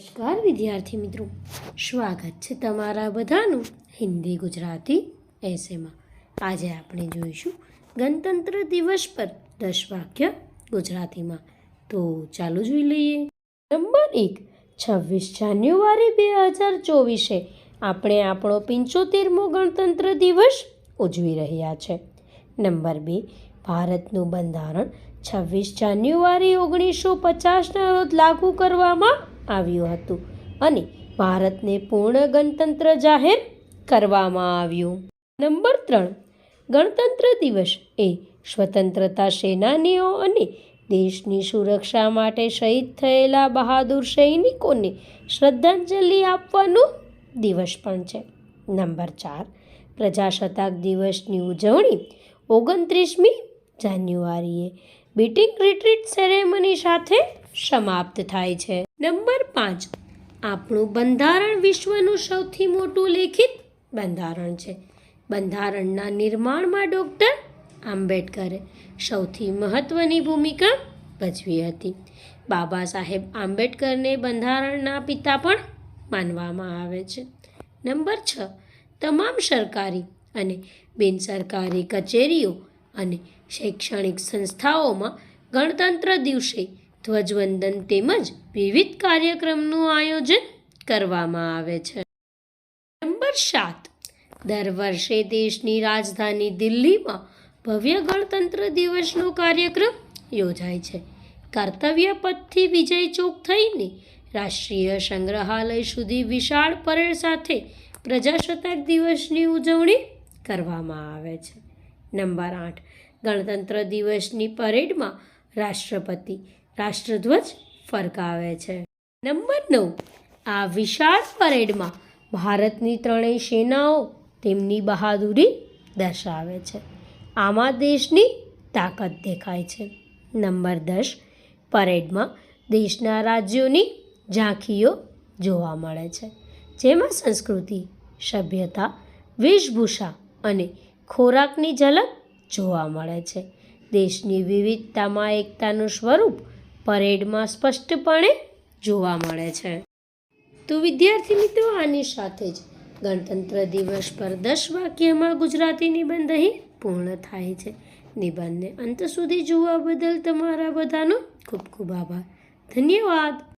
નમસ્કાર વિદ્યાર્થી મિત્રો. સ્વાગત છે તમારા બધાનું હિન્દી ગુજરાતી એસેમાં આજે આપણે જોઈશું ગણતંત્ર દિવસ પર દસ વાક્ય ગુજરાતીમાં. તો ચાલો જોઈ લઈએ. નંબર એક, છવ્વીસ જાન્યુઆરી બે હજાર ચોવીસે આપણે આપણો પંચોતેરમો ગણતંત્ર દિવસ ઉજવી રહ્યા છે. નંબર બે, ભારતનું બંધારણ છવ્વીસ જાન્યુઆરી ઓગણીસો પચાસના રોજ લાગુ કરવામાં આવ્યું હતું અને ભારતને પૂર્ણ ગણતંત્ર જાહેર કરવામાં આવ્યું. નંબર ત્રણ, ગણતંત્ર દિવસ એ સ્વતંત્રતા સેનાનીઓ અને દેશની સુરક્ષા માટે શહીદ થયેલા બહાદુર સૈનિકોને શ્રદ્ધાંજલિ આપવાનો દિવસ પણ છે. નંબર ચાર, પ્રજાસત્તાક દિવસની ઉજવણી ઓગણત્રીસમી જાન્યુઆરીએ. બીટિંગ રિટ્રીટ સેરેમની સાથે સમાપ્ત થાય છે. નંબર પાંચ. આપણું બંધારણ વિશ્વનું સૌથી મોટું લેખિત બંધારણ છે. બંધારણના નિર્માણમાં ડૉક્ટર આંબેડકરે સૌથી મહત્ત્વની ભૂમિકા ભજવી હતી. બાબા સાહેબ આંબેડકરને બંધારણના પિતા પણ માનવામાં આવે છે. નંબર છ. તમામ સરકારી અને બિનસરકારી કચેરીઓ અને શૈક્ષણિક સંસ્થાઓમાં ગણતંત્ર દિવસે ધ્વજવંદન તેમજ વિવિધ કાર્યક્રમનું આયોજન કરવામાં આવે છે. નંબર સાત, દર વર્ષે દેશની રાજધાની દિલ્હીમાં ભવ્ય ગણતંત્ર દિવસનો કાર્યક્રમ યોજાય છે. કર્તવ્ય પથથી વિજય ચોક થઈને રાષ્ટ્રીય સંગ્રહાલય સુધી વિશાળ પરેડ સાથે પ્રજાસત્તાક દિવસની ઉજવણી કરવામાં આવે છે. નંબર આઠ, ગણતંત્ર દિવસની પરેડમાં રાષ્ટ્રપતિ રાષ્ટ્રધ્વજ ફરકાવે છે. નંબર નવ, આ વિશાળ પરેડમાં ભારતની ત્રણેય સેનાઓ તેમની બહાદુરી દર્શાવે છે. આમાં દેશની તાકાત દેખાય છે. નંબર દસ, પરેડમાં દેશના રાજ્યોની ઝાંખીઓ જોવા મળે છે. જેમાં સંસ્કૃતિ, સભ્યતા, વેશભૂષા અને ખોરાકની ઝલક જોવા મળે છે. દેશની વિવિધતામાં એકતાનું સ્વરૂપ પરેડમાં સ્પષ્ટપણે જોવા મળે છે. તો વિદ્યાર્થી મિત્રો, આની સાથે જ ગણતંત્ર દિવસ પર દસ વાક્યમાં ગુજરાતી નિબંધ અહીં પૂર્ણ થાય છે. નિબંધને અંત સુધી જોવા બદલ તમારા બધાનો ખૂબ ખૂબ આભાર. ધન્યવાદ.